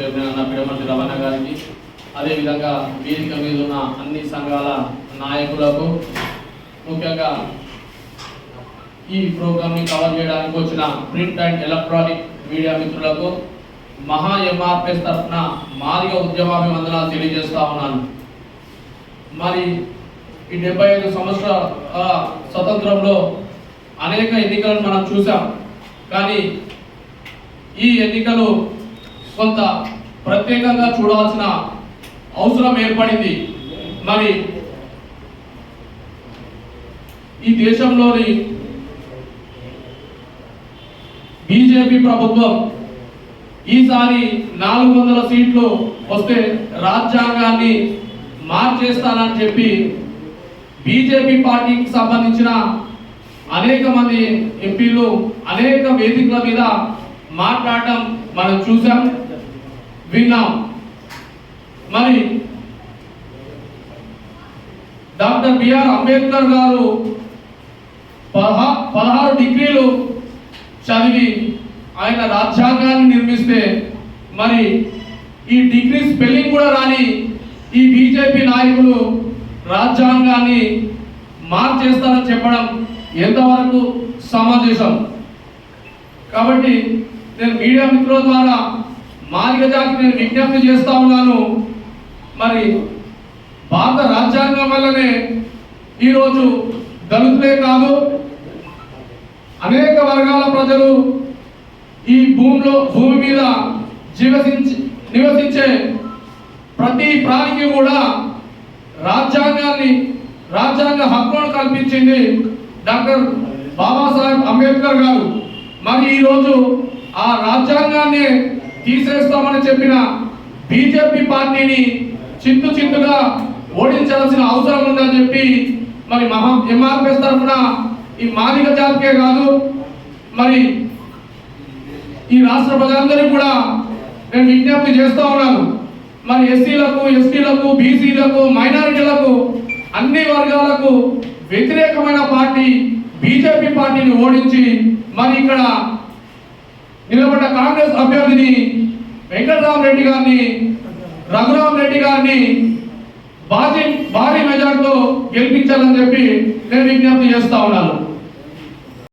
Chairman అన్న పిడమర్తి రమణ గారికి. అదేవిధంగా వేదిక మీద ఉన్న అన్ని సంఘాల నాయకులకు ముఖ్యంగా ఈ ప్రోగ్రామ్ని కవర్ చేయడానికి వచ్చిన ప్రింట్ అండ్ ఎలక్ట్రానిక్ మీడియా మిత్రులకు మహా ఎంఆర్పిఎస్ తరఫున మాదిగ ఉద్యమాభివందనాలు తెలియజేస్తా ఉన్నాను. మరి ఈ డెబ్బై ఐదు సంవత్సరాల స్వతంత్రంలో అనేక ఎన్నికలను మనం చూసాం కానీ ఈ ఎన్నికలు కొంత ప్రత్యేకంగా చూడాల్సిన అవసరం ఏర్పడింది. మరి ఈ దేశంలోని బీజేపీ ప్రభుత్వం ఈసారి నాలుగు వందల సీట్లు వస్తే రాజ్యాంగాన్ని మార్చేస్తానని చెప్పి బీజేపీ పార్టీకి సంబంధించిన అనేక మంది ఎంపీలు అనేక వేదికల మీద మాట్లాడటం మనం చూసాం విన్నాం. మరి డాక్టర్ బిఆర్ అంబేద్కర్ గారు పదహా పదహారు డిగ్రీలు చదివి ఆయన రాజ్యాంగాన్ని నిర్మిస్తే మరి ఈ డిగ్రీ స్పెల్లింగ్ కూడా రాని ఈ బీజేపీ నాయకులు రాజ్యాంగాన్ని మార్చేస్తారని చెప్పడం ఎంతవరకు సమంజసం? కాబట్టి నేను మీడియా మిత్రుల ద్వారా మాదిగ జాతికి నేను విజ్ఞప్తి చేస్తా ఉన్నాను. మరి భారత రాజ్యాంగం వల్లనే ఈరోజు దళితులే కాదు అనేక వర్గాల ప్రజలు ఈ భూమిలో భూమి మీద జీవసించి నివసించే ప్రతి ప్రాణికి కూడా రాజ్యాంగాన్ని రాజ్యాంగ హక్కును కల్పించింది డాక్టర్ బాబాసాహెబ్ అంబేద్కర్ గారు. మరి ఈరోజు ఆ రాజ్యాంగాన్ని తీసేస్తామని చెప్పిన బీజేపీ పార్టీని చిత్తు చిత్తుగా ఓడించాల్సిన అవసరం ఉందని చెప్పి మరి మహా ఎంఆర్పిఎస్ తరఫున ఈ మాదిక జాతికే కాదు మరి ఈ రాష్ట్ర ప్రజలందరికీ కూడా నేను విజ్ఞప్తి చేస్తూ ఉన్నాను. మరి ఎస్సీలకు ఎస్టీలకు బీసీలకు మైనారిటీలకు అన్ని వర్గాలకు వ్యతిరేకమైన పార్టీ బీజేపీ పార్టీని ఓడించి మరి ఇక్కడ నిలబడ్డ కాంగ్రెస్ అభ్యర్థిని వెంకటరామరెడ్డి గారిని రఘురామరెడ్డి గారిని భారీ భారీ మెజార్టీతో గెలిపించాలని చెప్పి నేను విజ్ఞప్తి చేస్తా ఉన్నాను.